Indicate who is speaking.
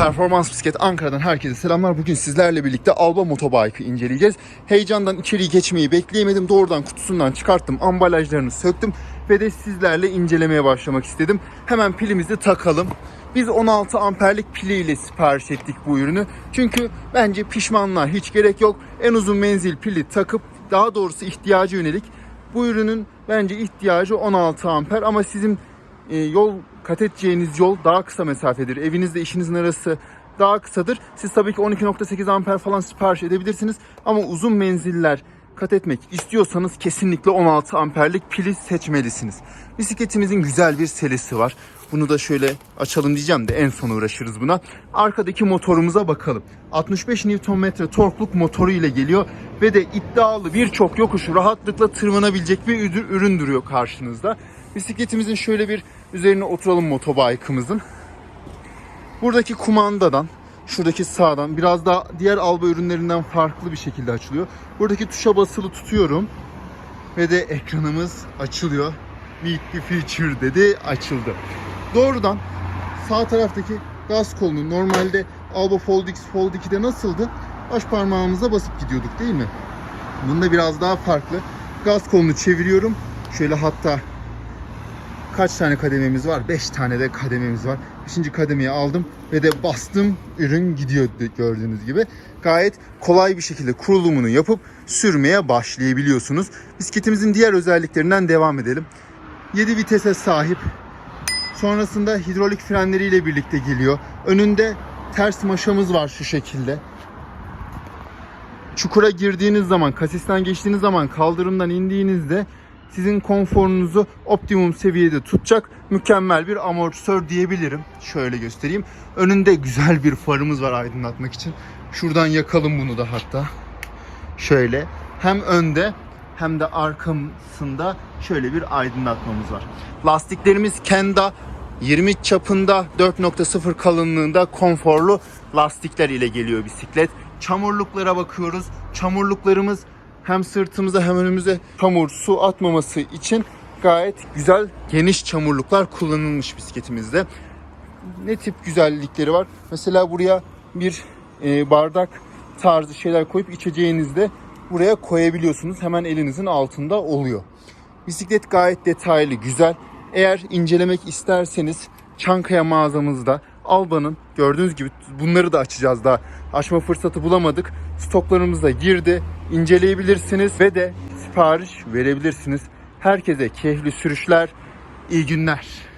Speaker 1: Performans Bisiklet Ankara'dan herkese selamlar. Bugün sizlerle birlikte Alba Motobike'ı inceleyeceğiz. Heyecandan içeriği geçmeyi bekleyemedim. Doğrudan kutusundan çıkarttım, ambalajlarını söktüm ve de sizlerle incelemeye başlamak istedim. Hemen pilimizi takalım. Biz 16 amperlik piliyle sipariş ettik bu ürünü. Çünkü bence pişmanlığa hiç gerek yok. En uzun menzil pili takıp daha doğrusu ihtiyaca yönelik bu ürünün bence ihtiyacı 16 amper ama sizin e, yol kat edeceğiniz yol daha kısa mesafedir. Evinizle işinizin arası daha kısadır. Siz tabii ki 12.8 amper falan sipariş edebilirsiniz ama uzun menziller kat etmek istiyorsanız kesinlikle 16 amperlik pili seçmelisiniz. Bisikletimizin güzel bir serisi var. Bunu da şöyle açalım diyeceğim de en son uğraşırız buna. Arkadaki motorumuza bakalım. 65 Nm torkluk motoru ile geliyor ve de iddialı birçok yokuşu rahatlıkla tırmanabilecek bir ürün duruyor karşınızda. Bisikletimizin şöyle bir üzerine oturalım motobike'ımızın. Buradaki kumandadan, şuradaki sağdan biraz daha diğer Alba ürünlerinden farklı bir şekilde açılıyor. Buradaki tuşa basılı tutuyorum ve de ekranımız açılıyor. The feature dedi, açıldı. Doğrudan sağ taraftaki gaz kolunu normalde Alba Fold X, Fold 2'de nasıldı? Baş parmağımıza basıp gidiyorduk değil mi? Bunda biraz daha farklı. Gaz kolunu çeviriyorum. Şöyle hatta kaç tane kadememiz var? 5 tane de kadememiz var. 5. kademeyi aldım ve de bastım. Ürün gidiyor gördüğünüz gibi. Gayet kolay bir şekilde kurulumunu yapıp sürmeye başlayabiliyorsunuz. Bisikletimizin diğer özelliklerinden devam edelim. 7 vitese sahip. Sonrasında hidrolik frenleriyle birlikte geliyor. Önünde ters maşamız var şu şekilde. Çukura girdiğiniz zaman, kasisten geçtiğiniz zaman, kaldırımdan indiğinizde sizin konforunuzu optimum seviyede tutacak mükemmel bir amortisör diyebilirim. Şöyle göstereyim. Önünde güzel bir farımız var aydınlatmak için. Şuradan yakalım bunu da hatta. Şöyle hem önde hem de arkamızda şöyle bir aydınlatmamız var. Lastiklerimiz Kenda 20 çapında 4.0 kalınlığında konforlu lastikler ile geliyor bisiklet. Çamurluklara bakıyoruz. Çamurluklarımız hem sırtımıza hem önümüze çamur, su atmaması için gayet güzel geniş çamurluklar kullanılmış bisikletimizde. Ne tip güzellikleri var? Mesela buraya bir e, bardak tarzı şeyler koyup içeceğinizde buraya koyabiliyorsunuz. Hemen elinizin altında oluyor. Bisiklet gayet detaylı, güzel. Eğer incelemek isterseniz Çankaya mağazamızda Alba'nın gördüğünüz gibi bunları da açacağız daha. Açma fırsatı bulamadık. Stoklarımız da girdi. İnceleyebilirsiniz ve de sipariş verebilirsiniz. Herkese keyifli sürüşler, iyi günler.